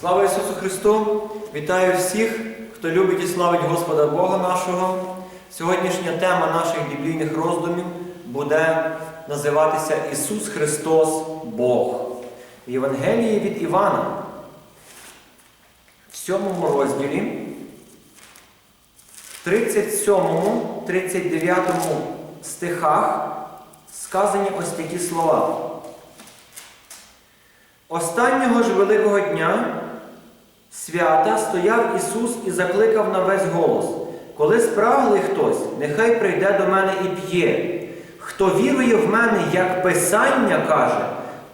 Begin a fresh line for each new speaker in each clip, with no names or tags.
Слава Ісусу Христу! Вітаю всіх, хто любить і славить Господа Бога нашого. Сьогоднішня тема наших біблійних роздумів буде називатися Ісус Христос Бог. В Євангелії від Івана, в сьомому розділі, в 37-39 стихах сказані ось такі слова. Останнього ж великого дня свята стояв Ісус і закликав на весь голос. Коли спраглий хтось, нехай прийде до мене і п'є. Хто вірує в мене, як Писання каже,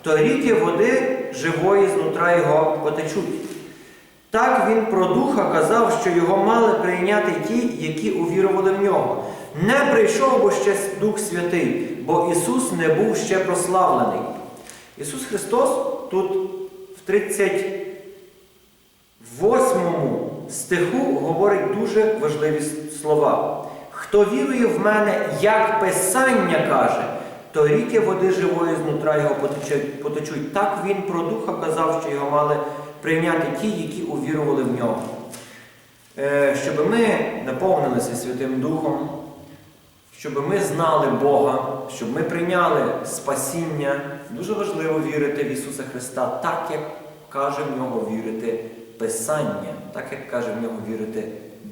то ріки води живої знутра його потечуть. Так він про духа казав, що його мали прийняти ті, які увірували в нього. Не прийшов бо ще Дух Святий, бо Ісус не був ще прославлений. Ісус Христос тут в 38 стиху говорить дуже важливі слова. Хто вірує в мене, як Писання каже, то ріки води живої знутра його потечуть. потечуть. Так він про духа казав, що його мали прийняти ті, які увірували в нього. Е, Щоб ми наповнилися Святим Духом, щоб ми знали Бога, щоб ми прийняли спасіння, дуже важливо вірити в Ісуса Христа, так як каже в нього вірити Писання, так як каже в нього вірити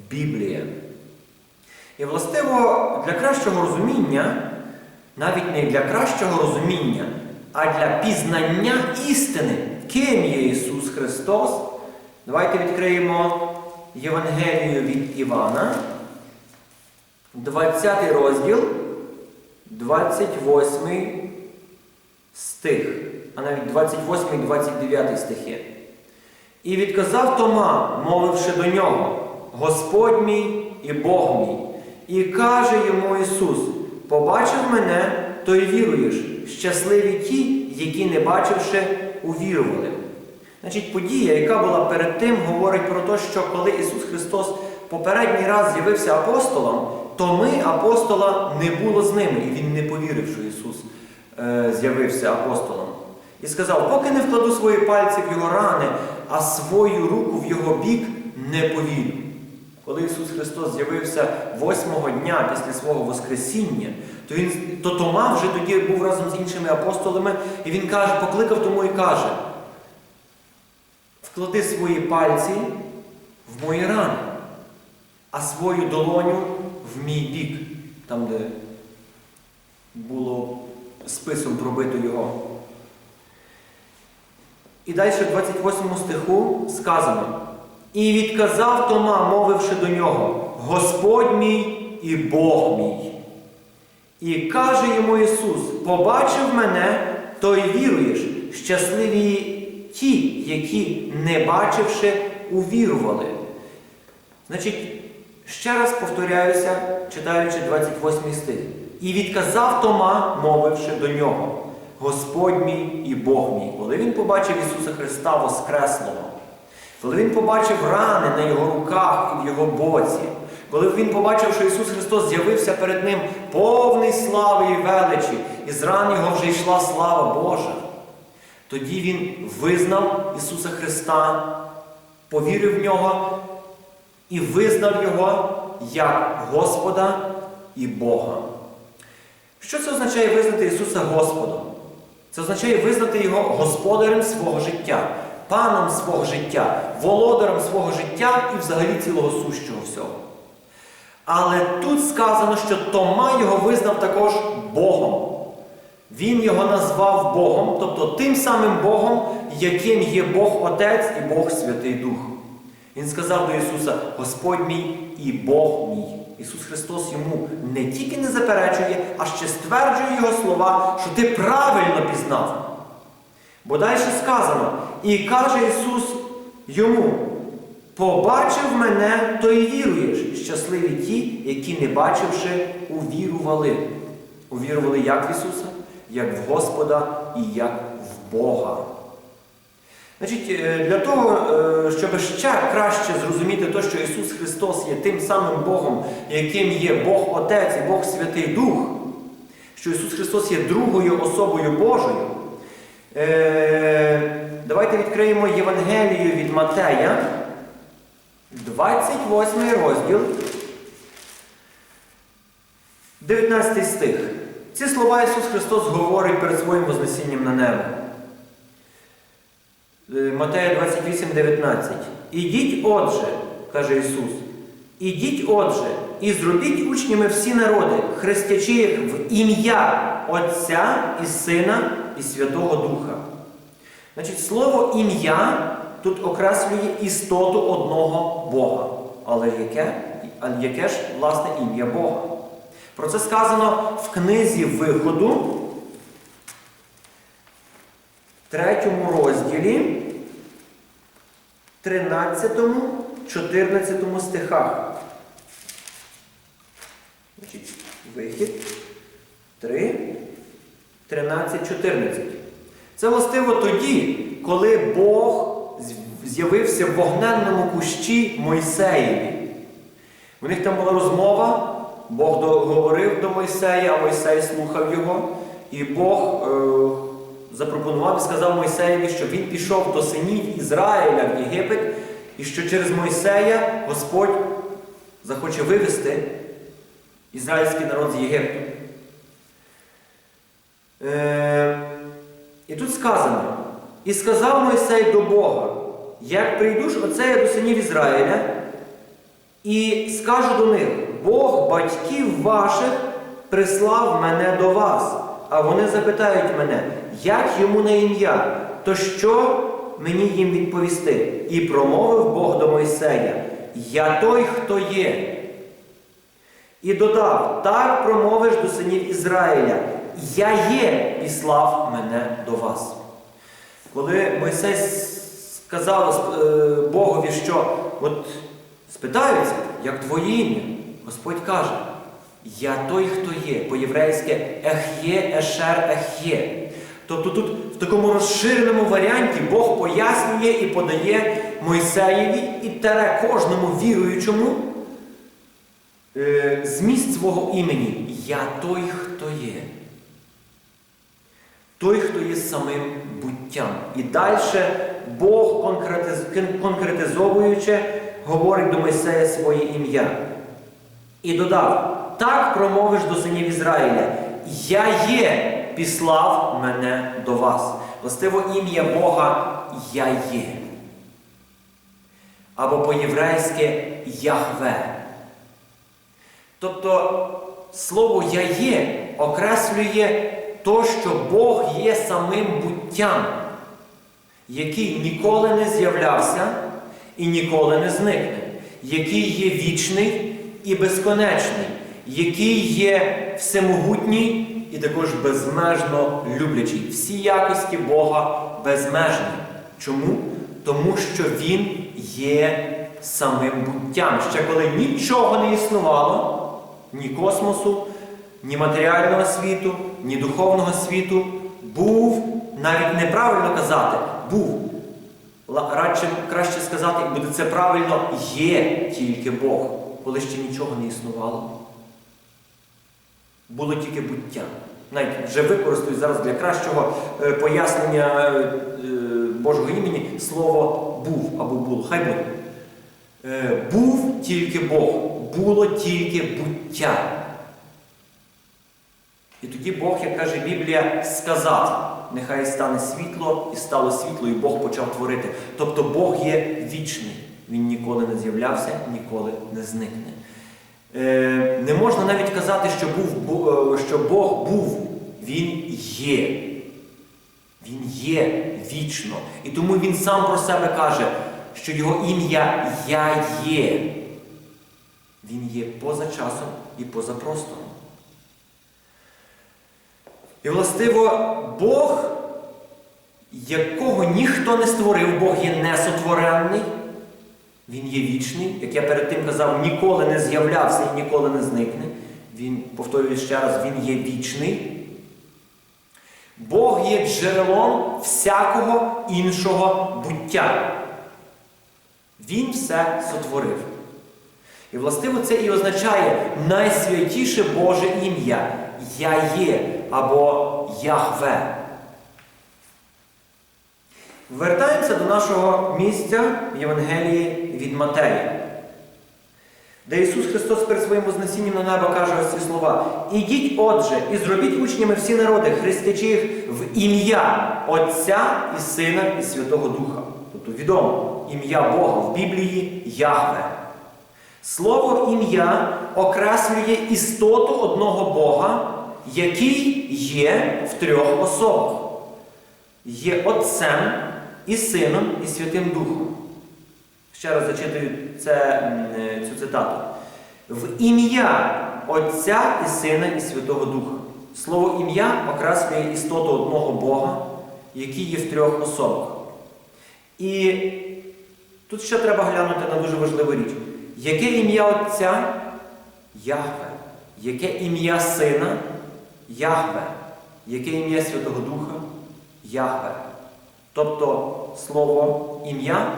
Біблія. І властиво для кращого розуміння, навіть не для кращого розуміння, а для пізнання істини, ким є Ісус Христос, давайте відкриємо Євангелію від Івана. 20 розділ, 28 стих, а навіть 28 і 29 стихи. І відказав Тома, мовивши до нього, Господь мій і Бог мій. І каже йому Ісус: Побачив мене, то й віруєш, щасливі ті, які, не бачивши, увірували. Значить, подія, яка була перед тим, говорить про те, що коли Ісус Христос попередній раз з'явився апостолом, то ми апостола не було з ними, і він не повірив, що Ісус е, з'явився апостолом. І сказав, поки не вкладу свої пальці в його рани, а свою руку в його бік не повірю. Коли Ісус Христос з'явився восьмого дня після свого Воскресіння, то він, то Тома вже тоді був разом з іншими апостолами, і він каже, покликав тому і каже, вклади свої пальці в мої рани, а свою долоню в мій бік, там, де було списом пробито його. І далі в 28 стиху сказано. І відказав Тома, мовивши до нього, Господь мій і Бог мій. І каже йому Ісус: побачив мене, то й віруєш, щасливі ті, які, не бачивши, увірували. Значить, ще раз повторяюся, читаючи 28 стих. І відказав Тома, мовивши до нього, Господь мій і Бог мій. Коли він побачив Ісуса Христа Воскреслого, коли він побачив рани на його руках і в його боці, коли він побачив, що Ісус Христос з'явився перед ним повний слави і величі, і з ран його вже йшла слава Божа, тоді він визнав Ісуса Христа, повірив в нього і визнав Його як Господа і Бога. Що це означає визнати Ісуса Господом? Це означає визнати Його господарем свого життя, паном свого життя, володарем свого життя і взагалі цілого сущого всього. Але тут сказано, що Тома його визнав також Богом. Він його назвав Богом, тобто тим самим Богом, яким є Бог Отець і Бог Святий Дух. Він сказав до Ісуса: Господь мій і Бог мій. Ісус Христос йому не тільки не заперечує, а ще стверджує Його слова, що ти правильно пізнав. Бо далі сказано, і каже Ісус йому: побачив мене, то й віруєш. Щасливі ті, які, не бачивши, увірували. Увірували як в Ісуса, як в Господа і як в Бога. Значить, е, Для того, е, щоб ще краще зрозуміти те, що Ісус Христос є тим самим Богом, яким є Бог Отець і Бог Святий Дух, що Ісус Христос є другою особою Божою, е, давайте давайте відкриємо Євангелію від Матея, 28 розділ, 19 стих. Ці слова Ісус Христос говорить перед своїм Вознесінням на небо. Е, Матея 28, 19. Ідіть, отже, каже Ісус, ідіть, отже, і зробіть учнями всі народи, хрестячи їх в ім'я Отця і Сина і Святого Духа. Значить, слово ім'я тут окреслює істоту одного Бога. Але яке? Яке ж, власне, ім'я Бога? Про це сказано в книзі Виходу, третьому розділі, 13, 14 стихах. Вихід 3, 13, 14. Це властиво тоді, коли Бог з'явився в вогненному кущі Мойсеєві. У них там була розмова, Бог говорив до Мойсея, а Мойсей слухав його. І Бог е, запропонував і сказав Мойсеєві, що він пішов до синів Ізраїля в Єгипет, і що через Мойсея Господь захоче вивести ізраїльський народ з Єгипту. Е, і тут сказано: І сказав Мойсей до Бога, як прийдуш оце я до синів Ізраїля, і скажу до них, Бог батьків ваших прислав мене до вас, а вони запитають мене, як йому на ім'я, то що мені їм відповісти? І промовив Бог до Мойсея, Я той, хто є. І додав, так промовиш до синів Ізраїля, я є, і слав мене до вас. Коли Мойсей сказав е, Богові, що от спитаються, як твоє ім'я, Господь каже, я той, хто є, по-єврейськи Ех'є, Ешер, Ех'є. Тобто тут в такому розширеному варіанті Бог пояснює і подає Мойсеєві і тере кожному віруючому е, зміст свого імені. Я той, хто є. Той, хто є самим буттям. І далі Бог, конкретиз... конкретизовуючи, говорить до Мойсея своє ім'я. І додав: так промовиш до синів Ізраїля, я є, післав мене до вас. Властиво ім'я Бога Я є. Або по-єврейськи Яхве. Тобто слово Я є окреслює то, що Бог є самим буттям, який ніколи не з'являвся і ніколи не зникне, який є вічний і безконечний, який є всемогутній і також безмежно люблячий. Всі якості Бога безмежні. Чому? Тому що Він є самим буттям. Ще коли нічого не існувало, ні космосу, ні матеріального світу, ні духовного світу, був, навіть неправильно казати, був. Радше краще сказати, буде це правильно, є тільки Бог, коли ще нічого не існувало. Було тільки буття. Навіть вже використаю зараз для кращого е, пояснення е, Божого імені слово був або було. Хай буде. Е, був тільки Бог, було тільки буття. І тоді Бог, як каже Біблія, сказав, нехай стане світло, і стало світло, і Бог почав творити. Тобто Бог є вічний. Він ніколи не з'являвся, ніколи не зникне. Е, не можна навіть казати, що, був, що Бог був, Він є. Він є вічно. І тому Він сам про себе каже, що Його ім'я Я є. Він є поза часом і поза простором. І, властиво, Бог, якого ніхто не створив, Бог є несотворенний, Він є вічний, як я перед тим казав, ніколи не з'являвся і ніколи не зникне. Він, повторюю ще раз, Він є вічний. Бог є джерелом всякого іншого буття. Він все сотворив. І, властиво, це і означає найсвятіше Боже ім'я Я є або Яхве. Вертаємося до нашого місця в Євангелії від Матея, де Ісус Христос перед своїм вознесінням на небо каже ось ці слова: Ідіть, отже, і зробіть учнями всі народи, хрестячи їх в ім'я Отця і Сина і Святого Духа. Тобто відомо ім'я Бога в Біблії Яхве. Слово ім'я окреслює істоту одного Бога, який є в трьох особах. Є Отцем і Сином і Святим Духом. Ще раз зачитую це, е, цю цитату. В ім'я Отця і Сина і Святого Духа. Слово ім'я окреслює істоту одного Бога, який є в трьох особах. І тут ще треба глянути на дуже важливу річ. Яке ім'я Отця? Яхве. Яке ім'я Сина? Яхве. Яке ім'я Святого Духа? Яхве. Тобто слово ім'я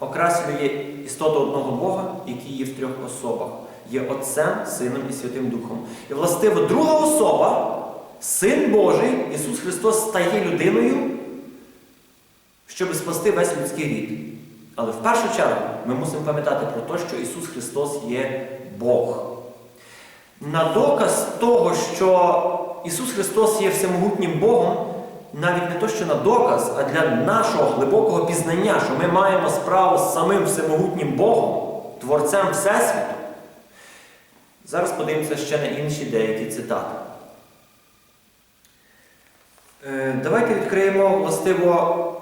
окреслює істоту одного Бога, який є в трьох особах. Є Отцем, Сином і Святим Духом. І властиво друга особа, Син Божий, Ісус Христос стає людиною, щоб спасти весь людський рід. Але в першу чергу ми мусимо пам'ятати про те, що Ісус Христос є Бог. На доказ того, що Ісус Христос є всемогутнім Богом, навіть не то, що на доказ, а для нашого глибокого пізнання, що ми маємо справу з самим всемогутнім Богом, Творцем Всесвіту. Зараз подивимося ще на інші деякі цитати. Е, Давайте відкриємо властиво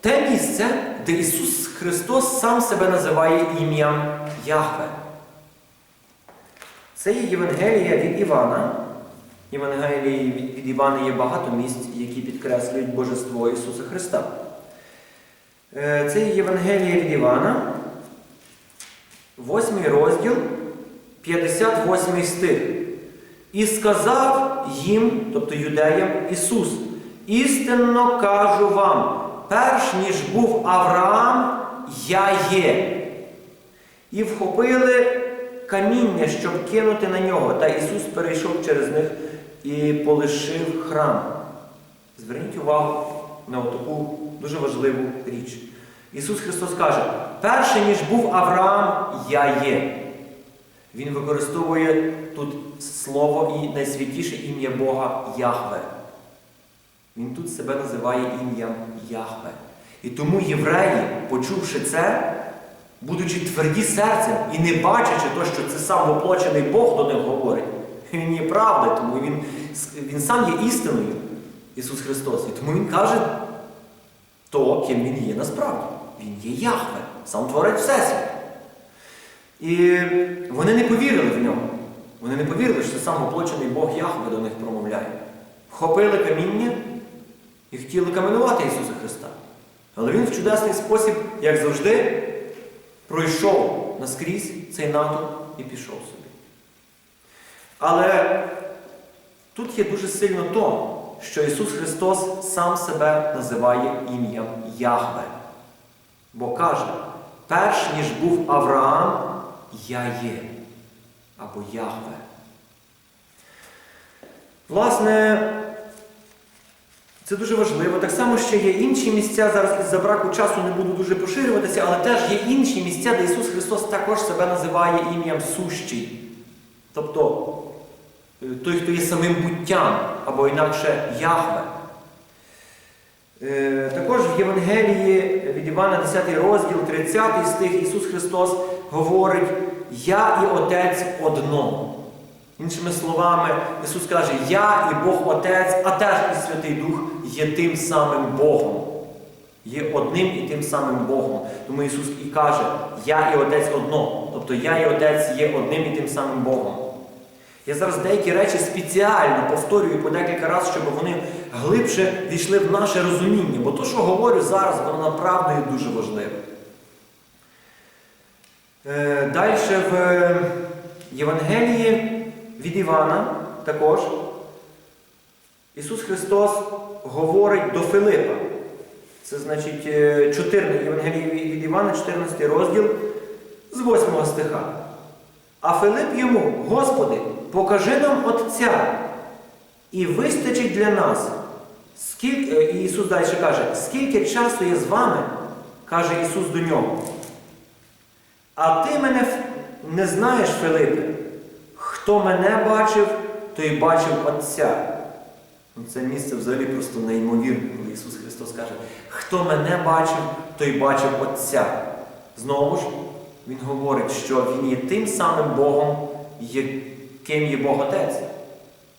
те місце, де Ісус Христос сам себе називає ім'ям Яхве. Це є Євангелія від Івана. Євангелії від Івана є багато місць, підкреслюють Божество Ісуса Христа. Е, Це є Євангелія від Івана, 8 розділ, 58 стих. І сказав їм, тобто юдеям, Ісус, істинно кажу вам, перш ніж був Авраам, я є. І вхопили каміння, щоб кинути на нього. Та Ісус перейшов через них і полишив храм. Зверніть увагу на таку дуже важливу річ. Ісус Христос каже, перше, ніж був Авраам, я є. Він використовує тут слово і найсвятіше ім'я Бога Яхве. Він тут себе називає ім'ям Яхве. І тому євреї, почувши це, будучи тверді серцем і не бачачи то, що це сам воплочений Бог до них говорить, він є правда, тому він, він сам є істиною, Ісус Христос. І тому Він каже то, ким Він є насправді. Він є Яхве, сам творець Всесвіту. І вони не повірили в нього. Вони не повірили, що сам воплочений Бог Яхве до них промовляє. Вхопили каміння і хотіли каменувати Ісуса Христа. Але Він в чудесний спосіб, як завжди, пройшов наскрізь цей натовп і пішов собі. Але тут є дуже сильно то, що Ісус Христос сам себе називає ім'ям Яхве. Бо каже, перш ніж був Авраам, я є. Або Яхве. Власне, це дуже важливо. Так само ще є інші місця. Зараз із-за браку часу не буду дуже поширюватися, але теж є інші місця, де Ісус Христос також себе називає ім'ям сущий. Тобто той, хто є самим буттям, або інакше Яхве. Е, Також в Євангелії від Івана 10 розділ, 30 стих Ісус Христос говорить Я і Отець одно. Іншими словами, Ісус каже, Я і Бог Отець, а теж і Святий Дух є тим самим Богом. Є одним і тим самим Богом. Тому Ісус і каже, Я і Отець одно. Тобто Я і Отець є одним і тим самим Богом. Я зараз деякі речі спеціально повторюю по декілька разів, щоб вони глибше війшли в наше розуміння. Бо то, що говорю зараз, воно направду є дуже важливе. Е, Далі в Євангелії від Івана також Ісус Христос говорить до Филипа. Це значить 14, Євангелії від Івана, 14 розділ з 8 стиха. А Филип йому, Господи, покажи нам Отця, і вистачить для нас. Скільки, е, Ісус далі каже, скільки часу я з вами, каже Ісус до нього. А ти мене не знаєш, Филипе, хто мене бачив, той бачив Отця. Ну, Це місце взагалі просто неймовірне, коли Ісус Христос каже, хто мене бачив, той бачив Отця. Знову ж, Він говорить, що Він є тим самим Богом, яким є Бог Отець.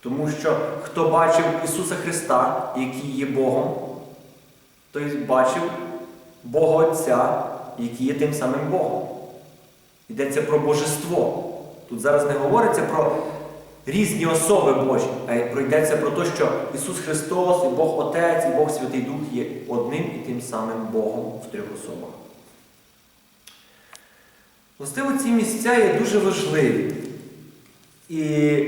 Тому що хто бачив Ісуса Христа, який є Богом, той бачив Бога Отця, який є тим самим Богом. Йдеться про божество. Тут зараз не говориться про різні особи Божі, а йдеться про те, що Ісус Христос, і Бог Отець, і Бог Святий Дух є одним і тим самим Богом в трьох особах. Властиво, ці місця є дуже важливі. І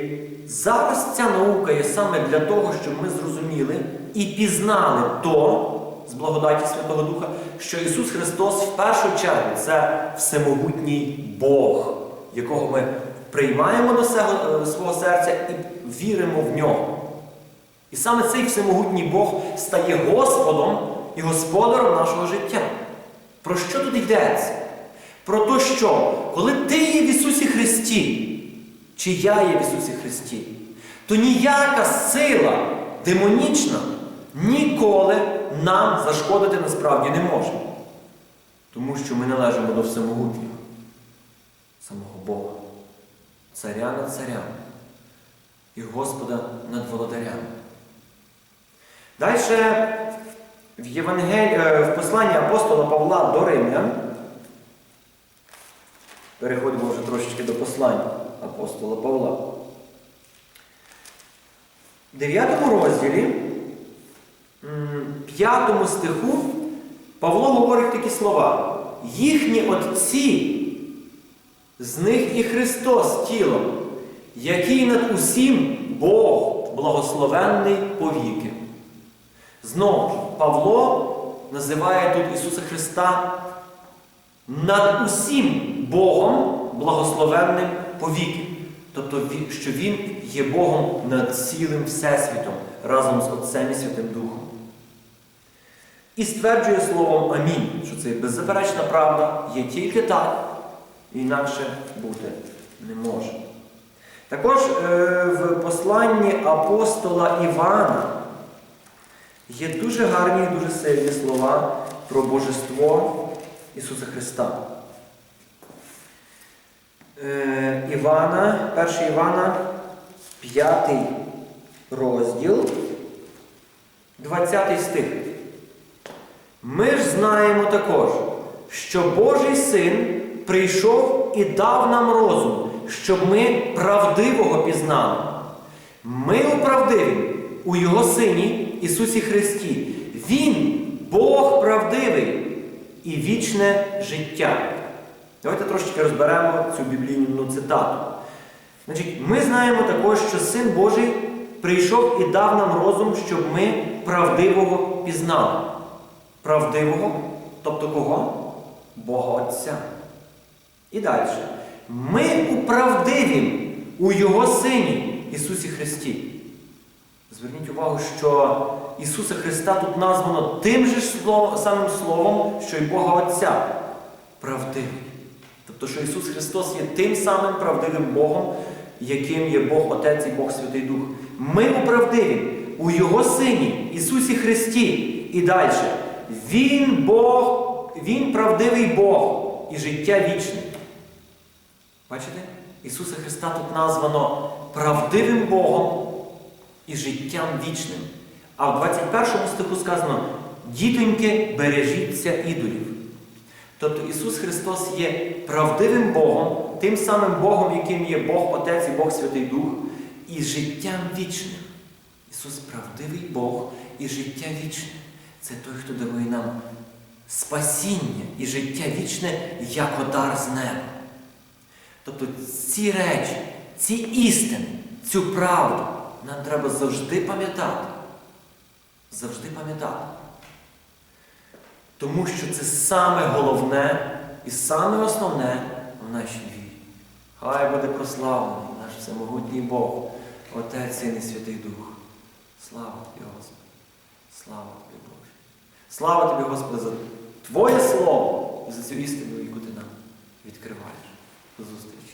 зараз ця наука є саме для того, щоб ми зрозуміли і пізнали то з благодаті Святого Духа, що Ісус Христос в першу чергу це всемогутній Бог, якого ми приймаємо до е, свого серця і віримо в нього. І саме цей всемогутній Бог стає Господом і господаром нашого життя. Про що тут йдеться? Про те, що коли ти є в Ісусі Христі, чи я є в Ісусі Христі, то ніяка сила демонічна ніколи нам зашкодити насправді не може. Тому що ми належимо до всемогутнього, самого Бога, царя над царями і Господа над володарями. Далі в, Євангелі, е, в посланні апостола Павла до Римлян. Переходимо вже трошечки до послання апостола Павла. В 9 розділі, 5 стиху, Павло говорить такі слова. Їхні отці, з них і Христос тілом, який над усім Бог благословенний повіки. Знову Павло називає тут Ісуса Христа над усім Богом благословенним повіки. Тобто, що Він є Богом над цілим Всесвітом разом з Отцем і Святим Духом. І стверджує словом Амінь, що це беззаперечна правда, є тільки так, і інакше бути не може. Також е, в посланні апостола Івана є дуже гарні і дуже сильні слова про божество Ісуса Христа. Е, Івана, 1 Івана, 5 розділ, 20 стих. Ми ж знаємо також, що Божий син прийшов і дав нам розум, щоб ми правдивого пізнали. Ми оправдиві у Його Сині Ісусі Христі. Він Бог правдивий і вічне життя. Давайте трошечки розберемо цю біблійну цитату. Значить, Ми знаємо також, що Син Божий прийшов і дав нам розум, щоб ми правдивого пізнали. Правдивого, тобто кого? Бога Отця. І далі. Ми управдиві у Його Сині Ісусі Христі. Зверніть увагу, що Ісуса Христа тут названо тим же самим словом, що й Бога Отця. Правдивий. Тобто, що Ісус Христос є тим самим правдивим Богом, яким є Бог Отець і Бог Святий Дух. Ми управдиві у Його Сині, Ісусі Христі. І далі. Він Бог, Він правдивий Бог і життя вічне. Бачите? Ісуса Христа тут названо правдивим Богом і життям вічним. А в 21 стиху сказано: дітоньки, бережіться ідолів. Тобто Ісус Христос є правдивим Богом, тим самим Богом, яким є Бог Отець і Бог Святий Дух, і життям вічним. Ісус правдивий Бог і життя вічне. Це той, хто дарує нам спасіння і життя вічне як одар з неба. Тобто ці речі, ці істини, цю правду нам треба завжди пам'ятати. Завжди пам'ятати. Тому що це саме головне і саме основне в нашій вірі. Хай буде прославлений наш всемогутній Бог, Отець Син і Святий Дух. Слава Тобі, Господи! Слава тобі, Боже. Слава тобі, Господи, за Твоє Слово і за цю істину, яку ти нам відкриваєш. До зустрічі.